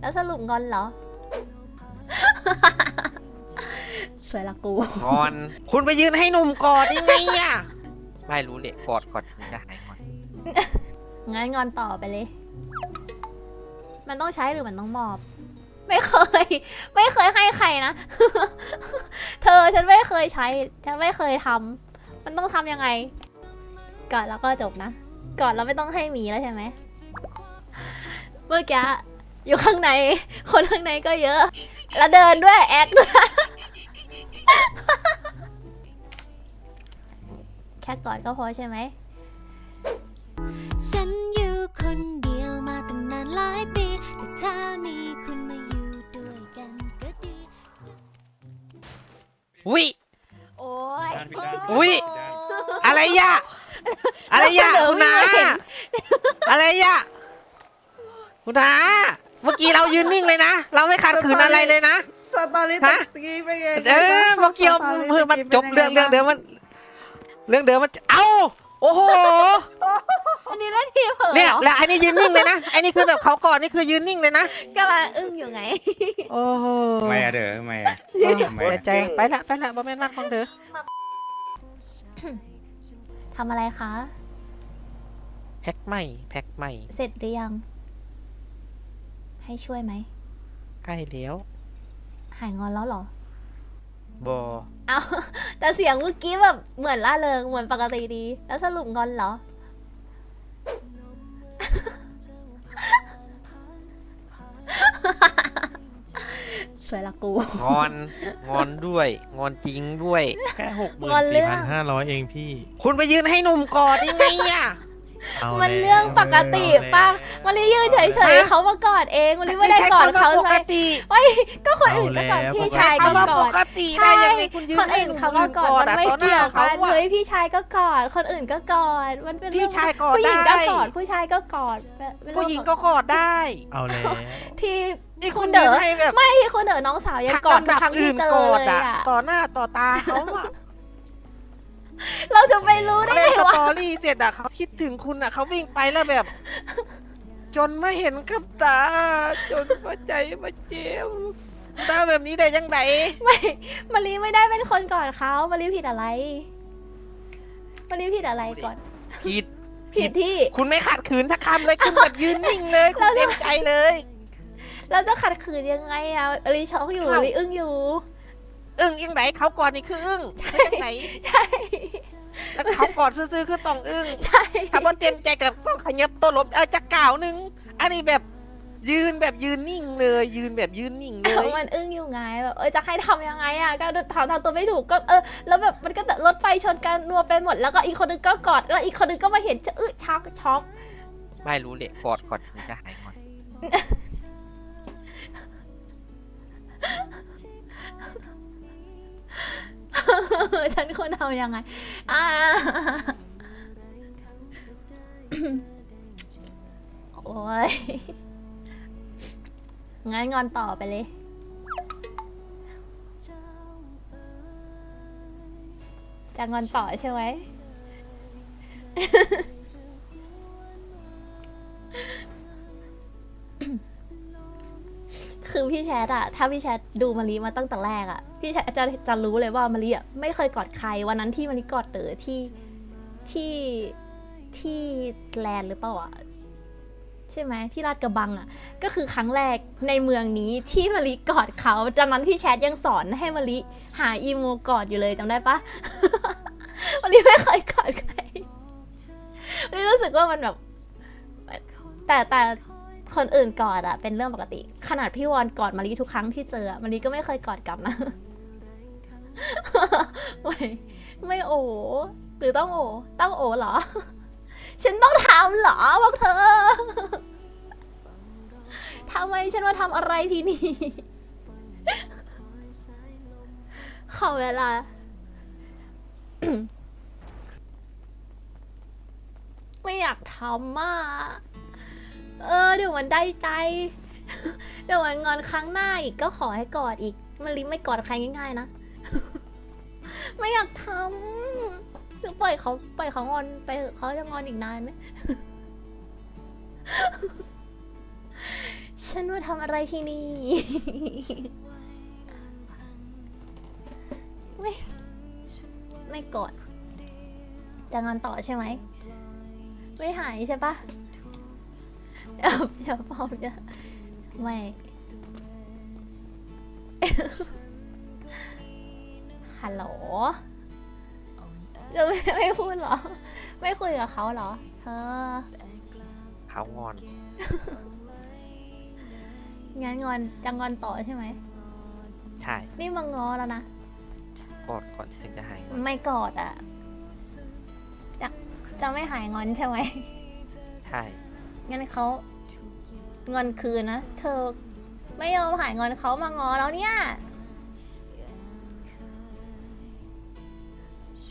แล้วสรุปงอนเหรอ สวยละกู งอน คุณไปยืนให้หนุ่มกอดยังไงอะ ไม่รู้เลยกอดกอดถึงจะหายงอนงั้นงอนต่อไปเลย มันต้องใช้หรือมันต้องมอบ ไม่เคย ไม่เคยให้ใครนะ เธอฉันไม่เคยใช้ ฉันไม่เคยทำมันต้องทำยังไงก่อนแล้วก็จบนะก่อนเราไม่ต้องให้หมีแล้วใช่ไหม เมื่อกี้ อยู่ข้างใน คนข้างในก็เยอะ แล้วเดินด้วยแอคด้วย แค่กอดก็พอใช่ไหม ฉันอยู่คนเดียวมาตั้งนานหลายปี แต่ถ้ามีคุณมาอยู่ด้วยกันก็ดี อุ้ย โอ้ยอุ๊ย อะไรยะอะไรยะเดี๋ยวคุณนาไม่เห็นอะไรยะคุณนา เมื่อกี้เรายืนนิ่งเลยนะ เราไม่ขัดขืนอะไรเลยนะ สตอรี่ฮะตะกี้เป็นไงเออเมื่อกี้เอามือมันจบเรื่องเรื่องเดิมมัน เรื่องเดิมมันเอ้าโอ้โหอันนี้แล้วทีเผลอเนี่ยเหรอแล้วไอ้นี่ยืนนิ่งเลยนะไอ้นี่คือแบบเขาก่อนนี่คือยืนนิ่งเลยนะกำลังอึ้งอยู่ไง โอ้โหทำไมอะเด้อทำไมอะเออทำไมเสียอะใจไปละไปละบ่แม่นมันของเธอทำอะไรคะ แพ็คใหม่แพ็คใหม่ เสร็จหรือยัง ให้ช่วยไหม ใกล้แล้วหายงอนแล้วเหรอ บอเอา แต่เสียงเมื่อกี้แบบเหมือนล่าเริงเหมือนปกติดี แล้วสรุปงอนเหรอ สวยละกู งอน งอนด้วย งอนจริงด้วย แค่หกหมื่งอนนเรื่สี่อง พันห้าร้อยเองพี่ คุณไปยืนให้หนุ่มกอดยังไงอะ เอามันแล้วเรื่องปกติเอาแล้วป่ะมารียืนเฉยฮะๆเขามากอดเองมารีไม่ได้กอดเขาปเลกยติเฮ้ยก็คนอื่นก็กอดเอาแล้วพี่ชายก็คำว่ากปอดกติได้ยังไงคุณยืนคนให้อื่นหนุ่มเขาก็กอดมันไม่ต่อหเกี่ยวเขากันอะเฮ้ยพี่ชายก็กอด คนอื่นก็กอด มันเป็นพี่เรื่องชายกอดผู้หญิงได้ก็กอดผู้ชายก็กอดเป็นเรื่องผู้หญิงก็กอดได้เอาแล้ว ที่นี่คุคุณณเด๋เดิอนให้แบบไม่ที่คุณเด๋อน้องสาวยังกอดทุกครั้งที่เจอเลยอะอะ ต่อหน้าต่อตาเขาอะ เราจะไปรู้ได้เล่นไงสวะ ตอรี่เสร็จอะเขาคิดถึงคุณอะเขาวิ่งไปแล้วแบบ จนไม่เห็นกับตา จนหัวใจมาเจ็บตาแบบนี้ได้ยังไงไม่มารีไม่ได้เป็นคนกอดเขามารีผิดอะไรมารีผิดอะไรก่อน ผิด ผิดที่ คุณไม่ขัดขืนทักคำเลยคุณแบบยืนนิ่งเลย คุณเต็มใจเลย เราจะขัดขืนยังไงอะมารีช็อกอยู่อ้าวมารีอึ้งอยู่ อึ้งยังไงเขาก่อนนี่คืออึ้งไม่ยังไงใช่ แล้วเขากอดซื่อๆคือต้องอึ้งใช่ ถ้าว่าเต็มใจกับต้องขยับตัวหลบเอาจะก่าวหนึงอันนี้แบบยืนแบบยืนนิ่งเลย ยืนแบบยืนนิ่งเลย มันอึ้งอยู่ไงแบบเออจะให้ทำยังไงอะก็ถามทำตัวไม่ถูกก็เออแล้วแบบมันก็จะรถไฟชนกันนัวไปหมดแล้วก็อีกคนนึงก็กอดแล้วอีกคนนึงก็มาเห็นจะอึ้ชักช็อกไม่รู้เลยกอดกอดถึงจะหายงอน ฉันควรทำยังไงอ่าโอ้ย งั้นงอนต่อไปเลย จะงอนต่อใช่ไหม คือพี่แชทอะถ้าพี่แชทดูมารีมาตั้งแต่แรกอะพี่แชทจะจะรู้เลยว่ามารีอะไม่เคยกอดใครวันนั้นที่มารีกอดเต๋อที่ที่ที่แลนด์หรือเปล่าอะใช่ไหมที่ลาดกระบังอะก็คือครั้งแรกในเมืองนี้ที่มารีกอดเขาจากนั้นพี่แชทยังสอนให้มารีหาอีโมกอดอยู่เลยจำได้ปะ มารีไม่เคยกอดใครมารีรู้สึกว่ามันแบบแต่แต่คนอื่นกอดอะเป็นเรื่องปกติ ขนาดพี่วอนกอดมารีทุกครั้งที่เจอมารีก็ไม่เคยกอดกลับนะไม่ไม่โอหรือต้องโอต้องโอเหรอ ฉันต้องทำเหรอพวกเธอทำไมฉันมาทำอะไรที่นี่ขอเวลาไม่อยากทำอะ เออเดี๋ยวมันได้ใจ ดี๋ยวมันงอนครั้งหน้าอีกก็ขอให้กอดอีกมันลิไม่กอดใครง่ายๆนะ ไม่อยากทำหรือปล่อยเขาปล่อยเขางอนไปเถอะเขาจะงอนอีกนานไหม ฉันมาทำอะไรที่นี่ ไม่ไม่กอด จะงอนต่อใช่ไหม ไม่หายใช่ปะเดี๋ยวเดี๋ยวพอมจะ ไม่ ฮัลโหล จะไม่ไม่พูดเหรอ ไม่คุยกับเขาเหรอ เธอ เขางอน งั้นงอนจะงอนต่อใช่ไหม ใช่นี่มางอแล้วนะ กอดก่อนถึงจะหายงอนไม่กอดอะ จะจะไม่หายงอนใช่ไหม ใช่ งั้นเขา งอนคืนนะ เธอไม่ยอมหายงอนเขามางอแล้วเนี่ย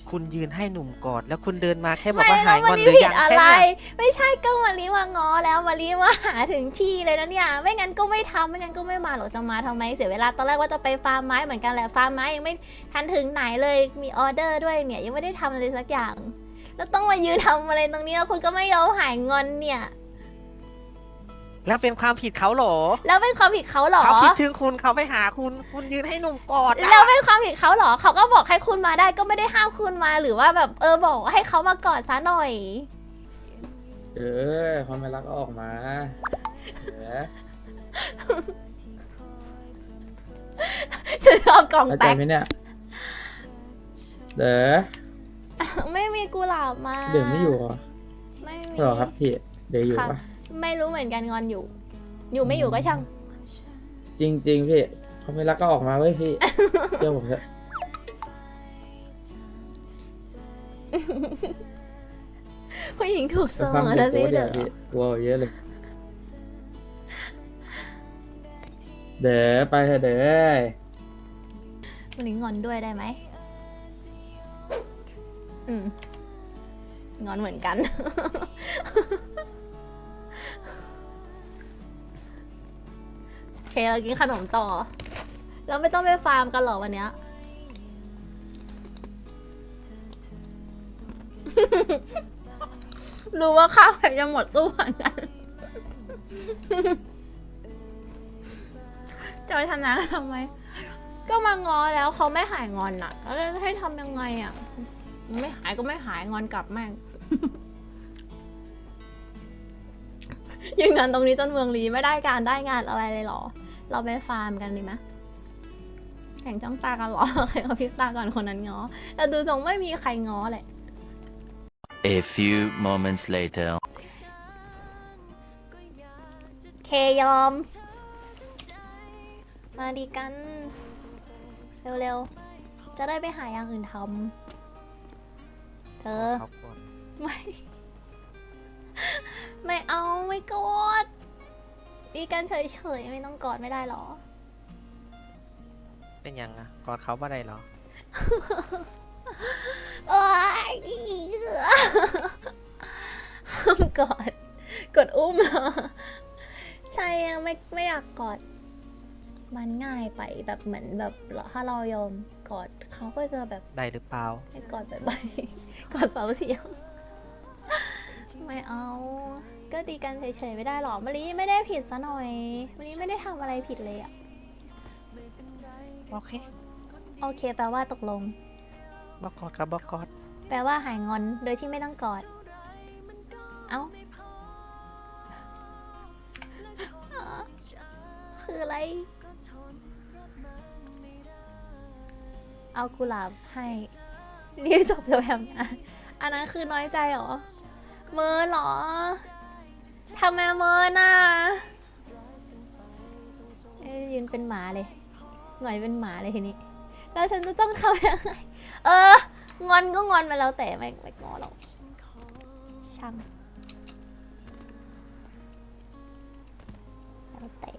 คุณยืนให้หนุ่มกอด แล้วคุณเดินมาแค่บอกไม่ว่าแล้หายวงมาอนรีหรือผิยัดงอะแค่ไรเนี้ยไม่ใช่ก็มารีมางอแล้วมารีมาหาถึงที่เลยนะเนี่ย ไม่งั้นก็ไม่ทำไม่งั้นก็ไม่มาหรอกจะมาทำไมเสียเวลาตอนแรกว่าจะไปฟาร์มไม้เหมือนกันแหละฟาร์มไม้ยังไม่ทันถึงไหนเลยมีออเดอร์ด้วยเนี่ยยังไม่ได้ทำอะไรสักอย่าง แล้วต้องมายืนทำอะไรตรงนี้แล้วคุณก็ไม่ยอมหายงอนเนี่ย แล้วเป็นความผิดเขาเหรอแล้วเป็นความผิดเขาเหรอ เขาคิดถึงคุณเขาไปหาคุณคุณยืนให้หนุ่มกอดอะแล้วเป็นความผิดเขาเหรอ เขาก็บอกให้คุณมาได้ก็ไม่ได้ห้ามคุณมาหรือว่าแบบเออบอกให้เขามากอดซะหน่อย เออความไม่รักก็ออกมาเออฉันชอบกล่องเข้าแตใจกไหมเนี่ยเด๋อไม่มีกุหลาบมาเดี๋ยวไม่อยู่เหรอไม่มี เหรอครับพี่เดี๋ยวอยู่ค่ะ ปะ ไม่รู้เหมือนกันงอนอยู่ อยู่ไม่อยู่ก็ช่าง จริงจริงๆพี่ความไม่รักก็ออกมาเว้ยพี่ เชื่อผมเถอะผู้หญิงถูกเสไปฟังมอเด็นะกสิโป๊เดี๋เด้อยวพี่กลัวเยอะเลย เด๋อไปเถอะเด๋อวันนี้งอนด้วยได้ไหมอืมงอนเหมือนกัน เคเรากินขนมต่อ เราไม่ต้องไปฟาร์มกันหรอวันเนี้ย รู้ว่าข้าวใครจะหมดตู้เหมือนกันจะไปชนะทำไม ก็มางอแล้วเขาไม่หายงอนอะ แล้วให้ทำยังไงอะ ไม่หายก็ไม่หายงอนกลับแม่งยืนงานตรงนี้จนเมืองลีไม่ได้การได้งานอะไรเลยหรอ เราไปฟาร์มกันดีไหมแข่งจ้องตากันเหรอ ใครเขาพริบตาก่อนคนนั้นง้อ แต่ดูทรงไม่มีใครง้อเลย A few moments later. เคยอม มาดีกัน เร็วๆ จะได้ไปหาอย่างอื่นทำ เธอเขากอดไม่ ไม่เอาไม่กอด ดีกันเฉยๆไม่ต้องกอดไม่ได้หรอ เป็นยังอะกอดเขาบ่ได้เหรอ โอ๊ยห้ามกอด กดอุ้มเหรอ ใช่อะไม่ไม่อยากกอด มันง่ายไปแบบเหมือนแบบถ้าเรายอมกอดเขาก็จะแบบได้หรือเปล่าให้กอดบ่อยๆกอดเสาเทียมไม่เอา ก็ดีกันเฉยๆไม่ได้หรอมะลิไม่ได้ผิดซะหน่อยมะลิไม่ได้ทำอะไรผิดเลยอะโอเคโอเค แปลว่าตกลง บอกกอดกับบอกกอดแปลว่าหายงอนโดยที่ไม่ต้องกอด เอ้าอ๋อคืออะไร เอากุหลาบให้รีบจบจะแบบนั้นอันนั้นคือน้อยใจเหรอ เมินเหรอ ทำไมเมินอะเอ้ยยืนเป็นหมาเลย หน่อยเป็นหมาเลยทีนี้ แล้วฉันจะต้องทำยังไง เออ งอนก็งอนไปแล้วแต่ไม่ไม่งอหรอกช่างแล้วแต่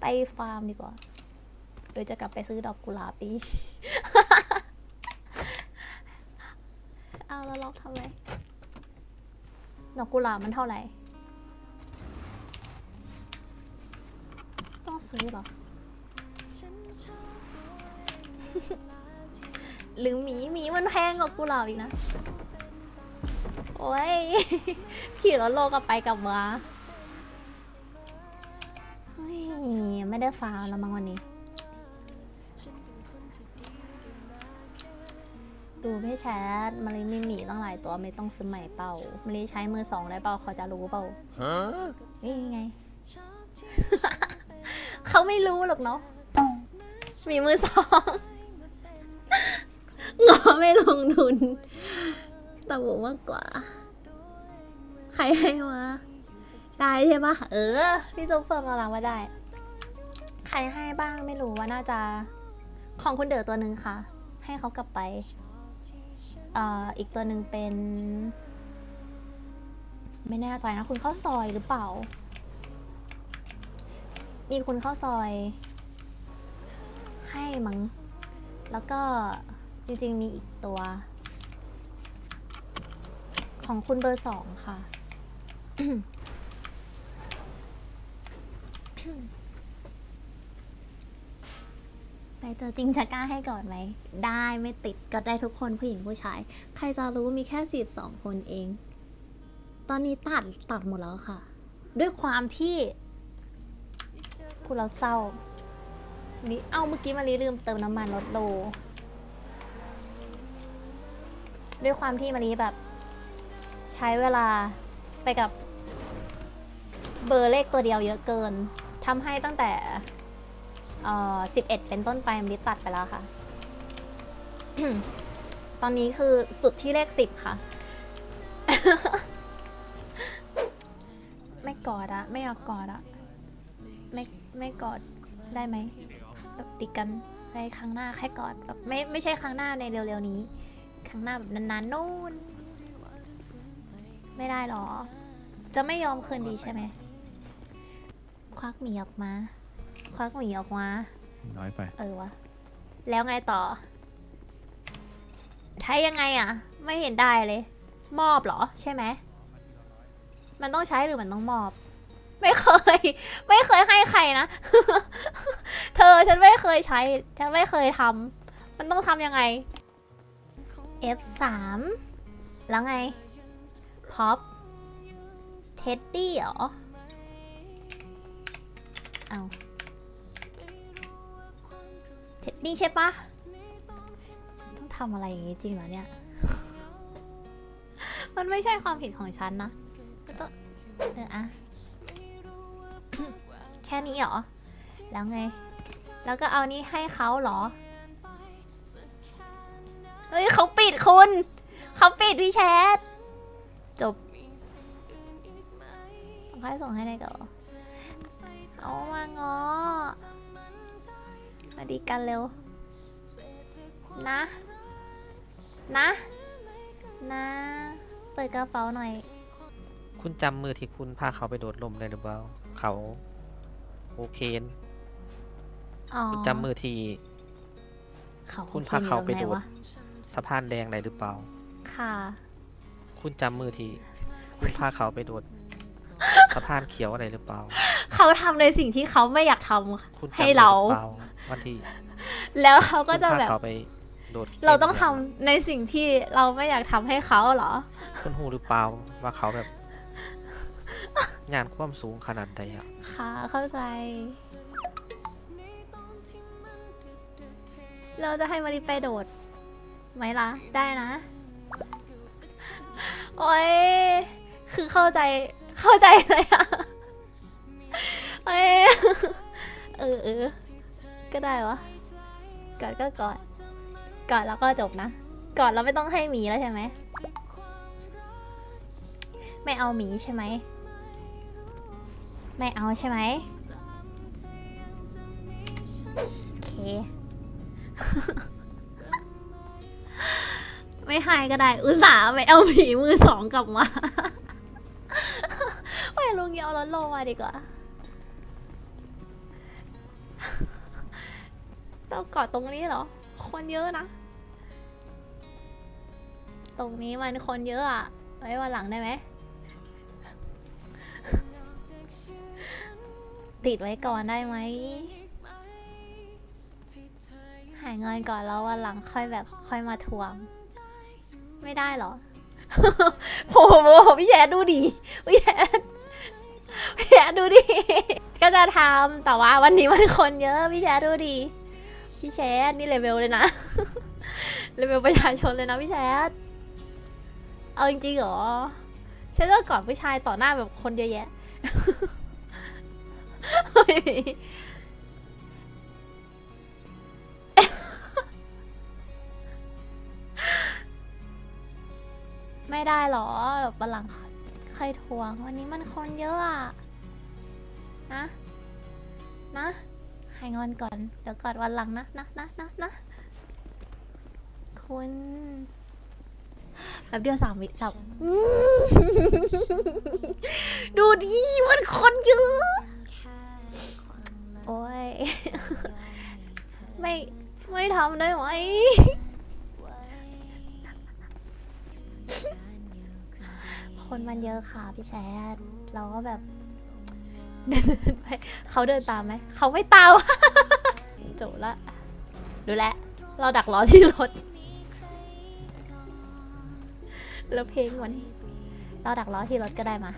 ไปฟาร์มดีกว่า เดี๋ยวจะกลับไปซื้อดอกกุหลาบดีเอาแล้วล็อกทำไม ดอกกุหลาบมันเท่าไหร่ ซื้อเหรอ หรือหมีหมีมันแพงกว่ากุหลาบอีกนะ โอ้ย ขี่รถโลกลับไปกลับมาได้ฟาวแล้วมั้งวันนี้ ดูพี่แชทมารีมีหมีตั้งหลายตัวไม่ต้องซื้อใหม่เปล่ามารีใช้มือสองได้เปล่าเขาจะรู้เปล่านี่ไง เขาไม่รู้หรอกเนาะมีมือสองงอไม่ลงทุนแต่บอกมากกว่า ใครให้มาได้ใช่ปะเออ พี่ซุปเฟิร์มเรารับว่าได้ ใครให้บ้างไม่รู้ว่าน่าจะ ของคุณเด๋อตัวหนึ่งค่ะ ให้เขากลับไปเอ่ออีกตัวหนึ่งเป็น ไม่แน่ใจนะ คุณเข้าซอยหรือเปล่า มีคุณเข้าซอย ให้มั้งแล้วก็จริงๆมีอีกตัว ของคุณเบอร์สองค่ะ ไปเจอจริงจะกล้าให้ก่อนไหม ได้ไม่ติดก็ได้ทุกคนผู้หญิงผู้ชาย ใครจะรู้มีแค่สิบสองคนเอง ตอนนี้ตัดตัดหมดแล้วค่ะ ด้วยความที่ คุณเราเศร้านี่เอ้าเมื่อกี้มารีลืมเติมน้ำมันรถโล ด้วยความที่มารีแบบ ใช้เวลาไปกับเบอร์เลขตัวเดียวเยอะเกินทำให้ตั้งแต่เอ่อ11 เป็นต้นไปมารีตัดไปแล้วค่ะ ตอนนี้คือสุดที่เลข 10 ค่ะ ไม่กอดอะไม่อยากกอดอะไม่ ไม่กอดได้ไหมแบบติดกันในครั้งหน้าแค่กอดแบบไม่ไม่ใช่ครั้งหน้าในเร็วๆนี้ ครั้งหน้าแบบนานๆนู่น ไม่ได้หรอ จะไม่ยอมคืนดีใช่ไหมควักหมีออกมา ควักหมีออกมา น้อยไป เออวะ แล้วไงต่อ ใช้ยังไงอะ ไม่เห็นได้เลย มอบเหรอใช่ไหม มันต้องใช้หรือมันต้องมอบ ไม่เคย ไม่เคยให้ใครนะ เธอฉันไม่เคยใช้ ฉันไม่เคยทำมันต้องทำยังไง F3 แล้วไงพ็อปเท็ดดี้เหรอ เอาเท็ดดี้ใช่ปะต้องทำอะไรอย่างงี้จริงเหรอเนี่ย มันไม่ใช่ความผิดของฉันนะก็ต้องเอออะ ค่นี้เหรอ แล้วไง แล้วก็เอานี้ให้เขาเหรอ เฮ้ยเขาปิดคุณ เขาปิดพี่แชท จบต้องให้ส่งให้ได้ก่อนเอามางอมาดีกันเร็ว นะ นะ นะ เปิดกระเป๋าหน่อย คุณจำมือที่คุณพาเขาไปโดดลมได้หรือเปล่า เขา เคนอ๋อคุณจำมือที่เขาคุณโอพาเขาไปอยู่ตรงหนโดดวะสะพานแดงได้หรือเปล่า ค่ะคุณจำมือที่คุณพาเขาไปโดด สะพานเขียวอะไรหรือเปล่า เขาทำในสิ่งที่เขาไม่อยากทคุณำจำให้ได้เราหรือเปล่าวันที่แล้วเขาก็จะคุณแบพาบ เขาไปโดดเราต้องขทำนในสิ่งที่เราไม่อยากทำให้เขาเหรอ คุณหูหรือเปล่าว่าเขาแบบ งานความสูงขนาดใดอะ ค่ะ เข้าใจ เราจะให้มาริไปโดด ไหมล่ะ ได้นะ โอ้ย คือเข้าใจ เข้าใจเลยอะเอ้ยเออเออ ก็ได้วะ กอดก็กอด กอดแล้วก็จบนะ กอดเราไม่ต้องให้หมีแล้วใช่ไหม ไม่เอาหมีใช่ไหม ไม่เอาใช่ไหมโอเค ไม่ให้ก็ได้ อุตส่าห์ไปเอาหมีมือสองกลับมาไม่ลุงเยเอารถโลมาดีกว่า ต้องกอดตรงนี้เหรอ คนเยอะนะ ตรงนี้มันคนเยอะอะไว้วันหลังได้ไหม ติดไว้ก่อนได้ไหม หายเงินก่อนแล้ววันหลังค่อยแบบค่อยมาทวง ไม่ได้เหรอโหโหพี่แชทดูดิพี่แชทพี่แชทดูดิ ก็จะทำแต่ว่าวันนี้มันคนเยอะพี่แชทดูดิ พี่แชทนี่เลเวลเลยนะ เลเวลประชาชนเลยนะพี่แชทเอาจริงๆเหรอฉันจะกอดผู้ชายต่อหน้าแบบคนเยอะแยะ ไม่ได้หรอแบบบัลลังก์ใครทวง วันนี้มันคนเยอะอะนะ นะให้งอนก่อน เดี๋ยวกอดวันหลังนะนะนะนะนะคุณแบบเดียวสามวิสามอืมดูดิมันคนเยอะโอ้ย ไม่ไม่ทำได้ไหม คนมันเยอะค่ะพี่แชทเราก็แบบเดินไปเขาเดินตามไหม เขาไม่ตามจบละ ดูแล เราดักล้อที่รถ แล้วเพลงมันเราดักล้อที่รถก็ได้มา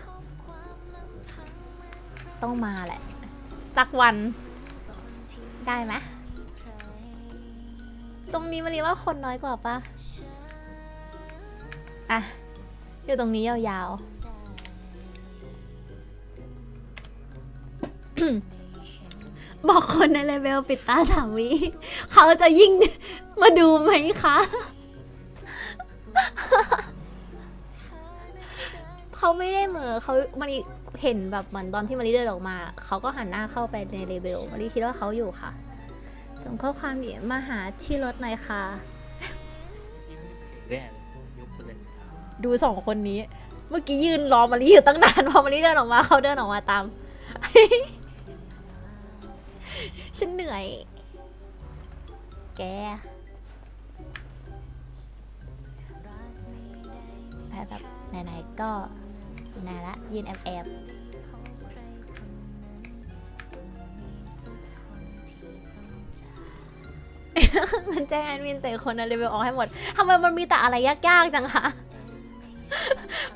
ต้องมาแหละ สักวัน ได้ไหมตรงนี้มันเรีว่าคนน้อยกว่าปะอะ อยู่ตรงนี้ยาวๆ บอกคนในเลเวลปิดตาสามวิ เขาจะยิ่งมาดูไหมคะ เขาไม่ได้เหมือเขามารี เห็นแบบเหมือนตอนที่มารีเดินออกมา เขาก็หันหน้าเข้าไปในเลเวลมารีคิดว่าเขาอยู่ค่ะ ส่งข้อความดีมาหาที่รถหน่อยค่ะดูสองคนนี้ เมื่อกี้ยืนรอมารีอยู่ตั้งนาน พอมารีเดินออกมาเขาเดินออกมาตาม ฉันเหนื่อย แกแบบแบบไหนๆก็ ไหนละยืนแอบแอบมันแจ้งแอดมินแต่คนในรีวิวออกให้หมดทำไมมันมีแต่อะไรยากๆจังคะ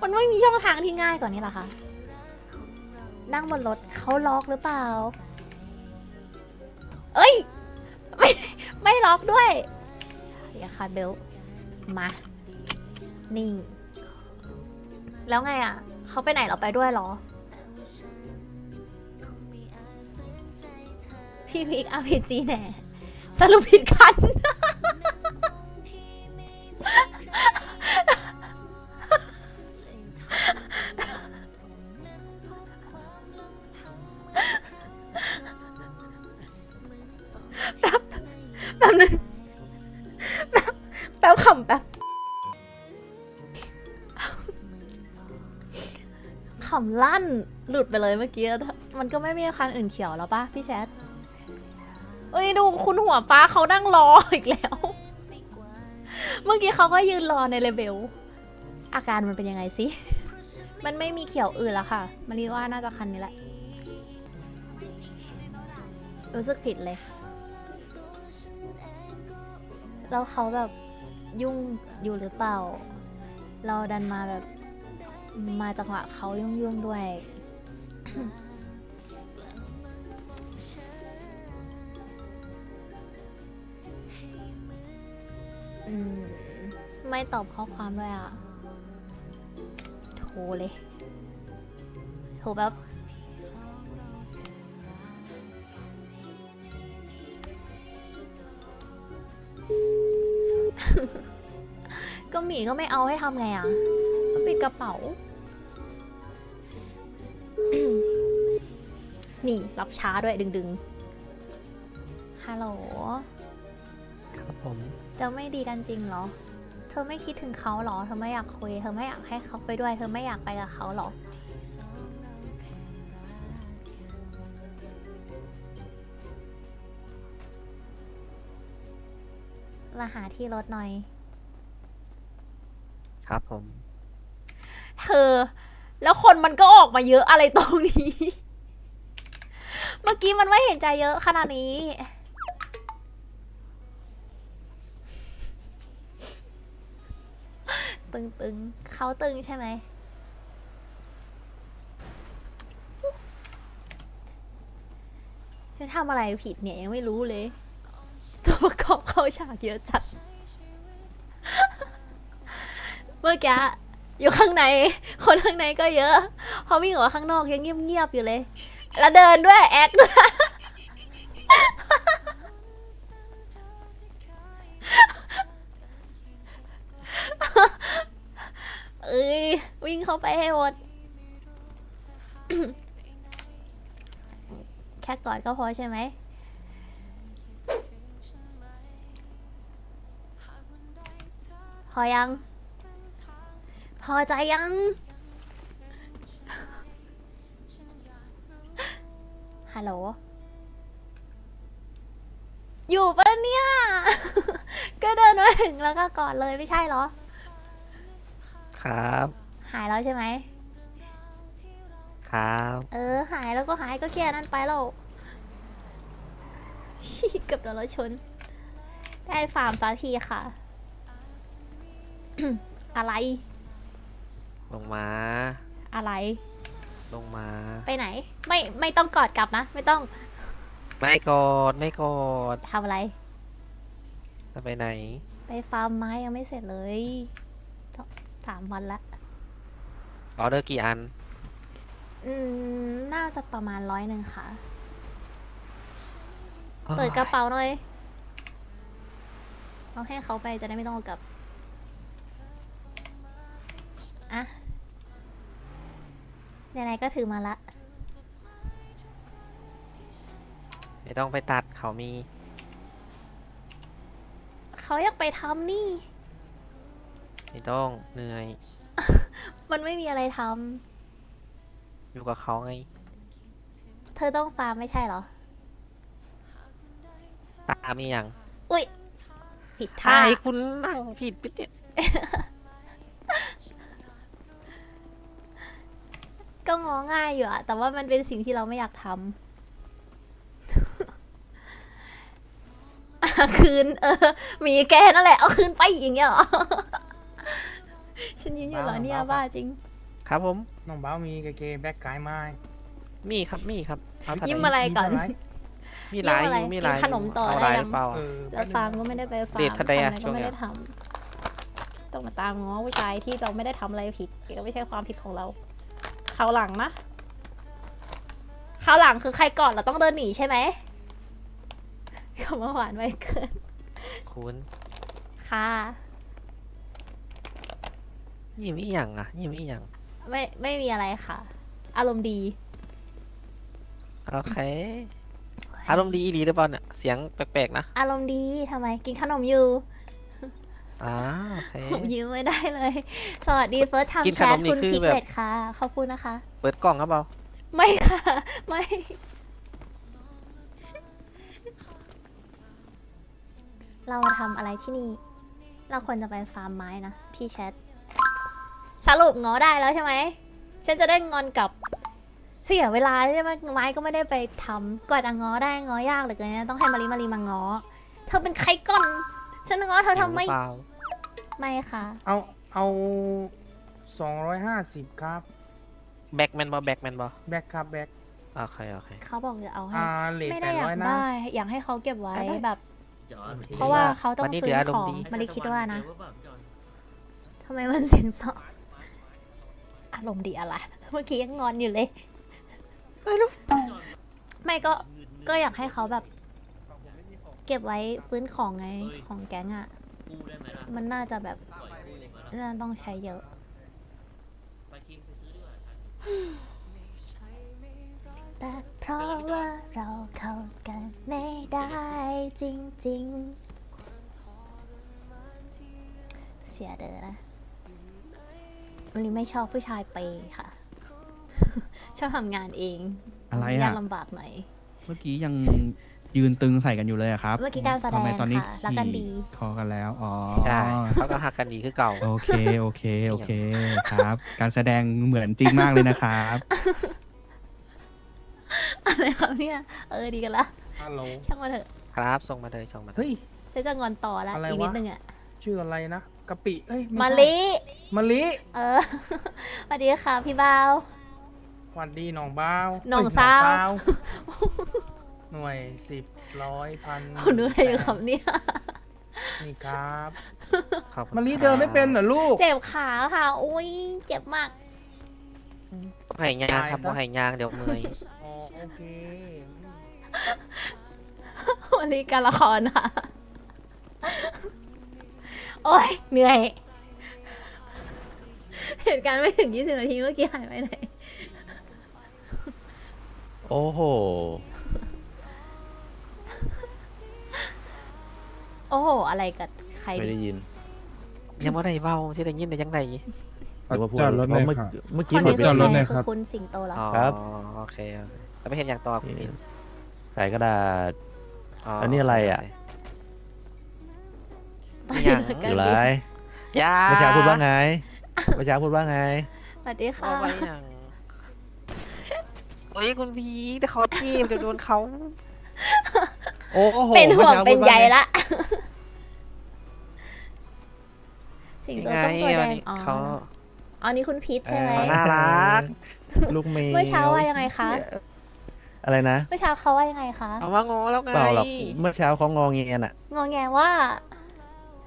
มันไม่มีช่องทางที่ง่ายกว่านี้หรอคะ นั่งบนรถเขาล็อกหรือเปล่า เอ้ย ไม่ไม่ล็อกด้วยอย่าคาดเบล มา นิ่ง แล้วไงอะ เขาไปไหนเราไปด้วยเหรอ พี่พิกอาพีจีแน่สรุปผิดคัน แป๊บแป๊บนึง ลั่นหลุดไปเลยเมื่อกี้ มันก็ไม่มีคันอื่นเขียวแล้วปะพี่แชทเอ้ยดูคุณหัวฟ้าเขานั่งรออีกแล้ว เมื่อกี้เขาก็ยืนรอในเลเบลอาการมันเป็นยังไงสิ มันไม่มีเขียวอื่นแล้วค่ะ มารีว่าน่าจะคันนี้แหละ รู้สึกผิดเลย แล้วเขาแบบยุ่งอยู่หรือเปล่า เราดันมาแบบ มาจังหวะเขายุ่งยุ่งๆด้วย อืม ไม่ตอบข้อความด้วยอะ โทรเลย โทรแบบก็หมีก็ไม่เอาให้ทำไงอะปิดกระเป๋า นี่รับช้าด้วยดึงๆฮัลโหล ครับผมจะไม่ดีกันจริงเหรอ เธอไม่คิดถึงเขาเหรอ เธอไม่อยากคุย เธอไม่อยากให้เขาไปด้วย เธอไม่อยากไปกับเขาเหรอ มาหาที่รถหน่อย ครับผม เธอ แล้วคนมันก็ออกมาเยอะอะไรตรงนี้ เมื่อกี้มันไม่เห็นใจเยอะขนาดนี้ ตึงๆเขาตึงใช่ไหมฉันทำอะไรผิดเนี่ยยังไม่รู้เลย ตัวประกอบเข้าฉากเยอะจัด เมื่อกี้อยู่ข้างใน คนข้างในก็เยอะ พอวิ่งออกข้างนอกยังเงียบๆอยู่เลย แล้วเดินด้วยแอคด้วยเอ้ยวิ่งเข้าไปให้หมด แค่กอดก็พอใช่ไหม พอยัง พอใจยัง ฮัลโหล อยู่ปะเนี่ย ก็เดินมาถึงแล้วก็กอดเลยไม่ใช่เหรอ ครับ หายแล้วใช่ไหม ครับ เออ หายแล้วก็หายก็แค่นั้นไปแล้ว เกับโดนรถชน ได้ฟาร์มสักทีค่ะ อะไร ลงมา อะไร ลงมา ไปไหน ไม่ไม่ต้องกอดกลับนะ ไม่ต้องไม่กดไม่กดทำอะไร จะไปไหน ไปฟาร์มไม้ยังไม่เสร็จเลยต้องสามวันละออเดอร์กี่อัน อืมน่าจะประมาณร้อยหนึ่งค่ะ เปิดกระเป๋าหน่อยเอาให้เขาไปจะได้ไม่ต้องเอากลับ อะ ไหนๆก็ถือมาละ ไม่ต้องไปตัดเขามี เขาอยากไปทำนี่ ไม่ต้องเหนื่อย มันไม่มีอะไรทอยู่กับเขาไงำ เธอต้องฟาร์มไม่ใช่เหรอ ตามีอย่างอุ้ยผิดใช่ท่าคุณนั่งผิดไปเนี่ย ก็งอง่ายอยู่อะแต่ว่ามันเป็นสิ่งที่เราไม่อยากทำอะคืน เออมีแกนั่นแหละ เอาคืนไปอย่างเงี้ยเหรอ ฉันยิ้มอยู่เหรอเนี่ยบ้าบ้าจริง ครับผม น้องเบ้ามีกางเกงแบ็คไกด์ไม้มีครับมีครับเอาเท่าไหยิ้มร่อะไรก่อนมีหลายยิ้มอะไรอยู่มีหลายกินขนมต่อเอาได้หลายยัหงรือเปล่าเออะอแล้วฟาร์มก็ไม่ได้ไปฟาร์มเดททันใดอะทำอะไรช่ก็วงไม่เนี้ได้ยทำต้องมาตามง้อผู้ชายที่เราไม่ได้ทำอะไรผิดก็ไม่ใช่ความผิดของเรา คราวหลังนะคราวหลังคือใครก่อนเราต้องเดินหนีใช่ไหมคำว่าหวานไว้เกิน คุณค่ะ ยิ้มอีหยังอะ ยิ้มอีหยังไม่ไม่มีอะไรค่ะ อารมณ์ดี โอเคอารมณ์ดีอีหลีหรือเปล่าเนี่ยเสียงแปลกๆนะ อารมณ์ดีทำไมกินขนมอยู่ อ่าโอเค ผมยืมไม่ได้เลย สวัสดีเฟิร์สไทกิม์นแชขนทมนี่คุณคือพิกแบบ เลตค่ะ ขอบคุณนะคะ เปิดกล้องครับเปล่าไม่ค่ะ ไม่ เรามาทำอะไรที่นี่ เราควรจะไปฟาร์มไม้นะ พี่แชท สรุปง้อได้แล้วใช่ไหม ฉันจะได้งอนกลับ เสียเวลาใช่ไหมไม้ก็ไม่ได้ไปทำกว่าจะง้อได้ง้อยากเหลือเกินนะต้องให้มารีมารีมาง้อ เธอเป็นใครก่อน ฉันง้อเธอทำไม หิวหรือเปล่าไม่ค่ะ เอาเอาสองร้อยห้าสิบครับแบ็กแมนบอแบ็กแมนบอแบ็คครับแบ็คโอเคโอเค เขาบอกจะเอาให้ อ่าเลทไม่แปได้ดอยาร้อยกนะ ได้ อยากให้เขาเก็บไว้ได้ แบบโอเคเพราะว่าเขาต้องวันนี้ฟื้เดี๋ยวนอารขมณ์องดีไม่ได้คิดว่านะทำไมมันเสียงสองอารมณ์ดีอะไร เมื่อกี้ยังงอนอยู่เลย ไม่รู้ ไม่ก็ก็อยากให้เขาแบบ เก็บไว้ฟื้นของไงของแก๊งอะ่ะมันน่าจะแบบน่าต้องใช้เยอะแต่เพราะว่าเราเข้ากันไม่ได้จริงๆ เสียเดอนะวันนี้ไม่ชอบผู้ชายเปย์ค่ะ ชอบทำงานเองอะไรยาอะกลำบากหน่อย เมื่อกี้ยัง ยืนตึงใส่กันอยู่เลยอะครับเมื่อกี้การแสดงทำไมตอนนี้ค่ะรักกันดีขี่คอกันแล้วอ๋อ ใช่เขาก็หักกันดีคือเก่า โอเค โอเค โอเค ครับ การแสดงเหมือนจริงมากเลยนะครับ อะไรครับเนี่ย เออดีกันละฮัลโหล ช่างมาเถอะครับส่งมาเลยส่งมาเลยเฮ้ย เดี๋ยวจะงอนต่อละอะไรอีกนิดวะนึงอะชื่ออะไรนะกะปิเอ้ยไมาใช่ลิมะลิเออ สวัสดีค่ะพี่บ่าว หวัดดีน้องบ้าวน้องเยสาวว หน่วยสิบร้อยพันคุณดูอะไรอยู่ครับเนี่ย นี่ครับขอบคุณมารีเดินไม่เป็นเหรอลูก เจ็บขาค่ะ อุ้ย เจ็บมากบ่ให้ยางครับไปนะบ่ให้ยางเดี๋ยวเมื่อยอ๋อโอเค วันนี้การละครค่ะ โอ้ย เหนื่อย เหตุการณ์ไม่ถึง 20 นาทีเมื่อกี้หายไปไหน โอ้โห โอ้โห อะไรกับใครไม่ได้ยินยังบ่ได้เว้าที่ได้ยินได้ยังไงหรือว่าพูดจอดรถหน่อยเมื่อครับ เมื่อคกี้นหมนี้ดคืไปอจอดรถใคหน่รอยคืครัอบคุณสิงโตเหรออ๋อครับโอเคจะไม่เห็นอย่างต่อพี่มินใส่กระดาษ อันนี้อะไรอะ ไปอย่างเลยอกันยู่ไรดิยาเมื่อเช้าพูดว่าไงเมื่อเช้าพูดว่าไง สวัสดีค่ะ เอาไว้อย่างโอ้ยคุณพีแต่เขาจีบจะโดนเขา โอ้โหเป็นห่วงมื่อช้าเป็นพูดาใยไงละ สิงโตยังไงต้องตัวแดวันงนี้อ๋อเขาอ๋อนี่คุณพีทใช่ไหมเออน่ารัก ลูกเมย์เมื่อเช้าว่ายังไงคะ อะไรนะ เมื่อเช้าเขาว่ายังไงคะเอาว่างอแล้วไงเปล่าหรอกเมื่อเช้าเขางองเงียน่ะ งอแงว่า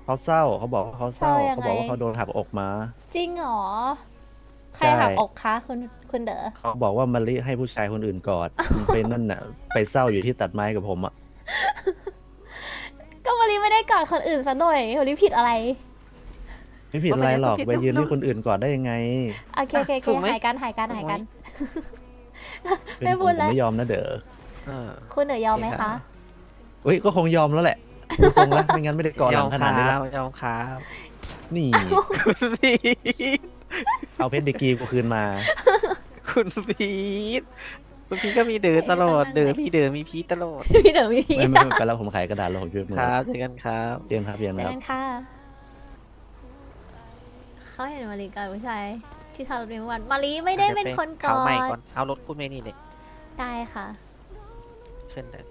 เขาเศร้าเขาบอกว่าเขาเศร้าเศร้ายังไงเขาบอกว่าเขาโดนหักอกมา จริงเหรอใครใช่หักอกคะคุณคุณเด๋อเขาบอกว่ามะลิให้ผู้ชายคนอื่นกอดไปนั่นน่ะ ไปเศร้าอยู่ที่ตัดไม้กับผมอะก็มารีไม่ได้กอดคนอื่นซะหน่อยมารีผิดอะไร ไม่ผิดอะไรหรอกไปยืนที่คนอื่นกอดได้ยังไงโอเคโอเคโอเคหายกันหายกันหายกัน เป็นไม่ผพูมดผมแล้ว ไม่ยอมนะเด้อเออ คุณเด๋อยอมไหมคะ เฮ้ยก็คงยอมแล้วแหละดูทรงแล้วไม่งั้นไม่ได้กอดหยลัอมงขคนาดนี้รัแล้บวยอมครับนี่คุณพีทเอาเพชรดีกรีกูคืนมา คุณพีทคุณพีทก็มีเดือตลอดเอ้ยเดือทำไมมีเดือมีพีทตลอด พี่เด๋อมีพีไม่ทไม่ไม่ไปแล้วผมขายกระดาษแล้วผมช่วยมือครับเจอกันครับเรียนครับเรียนเจอครับ กันค่ะ เขาเห็นมารีกอดผู้ชายที่ทำรถเมล์เมื่อวันมารีไม่ได้เป็นคนกเขาอใหม่ดก่อนเอารถคุณเมนี่เลยได้ค่ะ ขึ้นเลย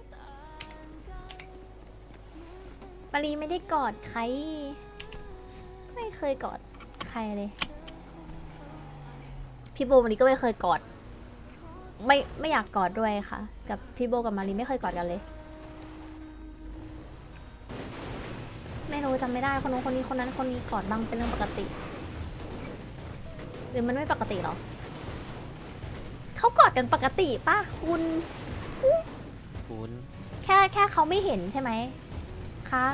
มารีไม่ได้กอดใคร ไม่เคยกอดใครเลย พี่โบมารีก็ไม่เคยกอด ไม่ไม่อยากกอดด้วยค่ะ กับพี่โบกับมารีไม่เคยกอดกันเลย ไม่รู้จำไม่ได้คนนู้นคนนี้คนนั้นคนนี้กอดบ้างเป็นเรื่องปกติ หรือมันไม่ปกติหรอ เขากอดกันปกติป่ะคุณคุณ แค่แค่เขาไม่เห็นใช่ไหมคะ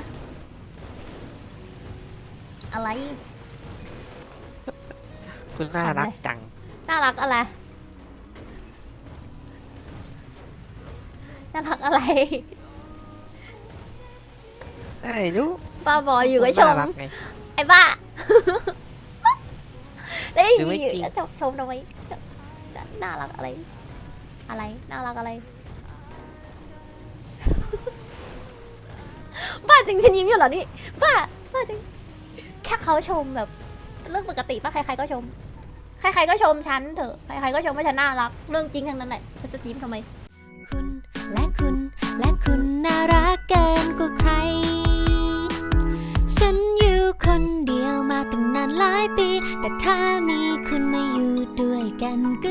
อะไร คุณน่ารักจัง น่ารักอะไร น่ารักอะไรไอ้ลูกป้าบอยอยู่ก็ชมน่ารักไงไอ้บ้า ได้ยหรือไม่จริงชมชมทำไมน่ารักอะไร อะไรน่ารักอะไรบ้าจริงฉันยิ้มอยู่เหรอนี่บ้าบ้าจริงแค่เขาชมแบบ เรื่องปกติป้าใครๆก็ชม ใครๆก็ชมฉันเถอะใครๆก็ชมว่าฉันน่ารัก เรื่องจริงทั้งนั้นแหละฉันจะยิ้มทำไม คุณและคุณและคุณน่ารักเกินกว่าใคร ฉันอยู่คนเดียวมาตั้งนานหลายปี แต่ถ้ามีคุณมาอยู่ด้วยกันก็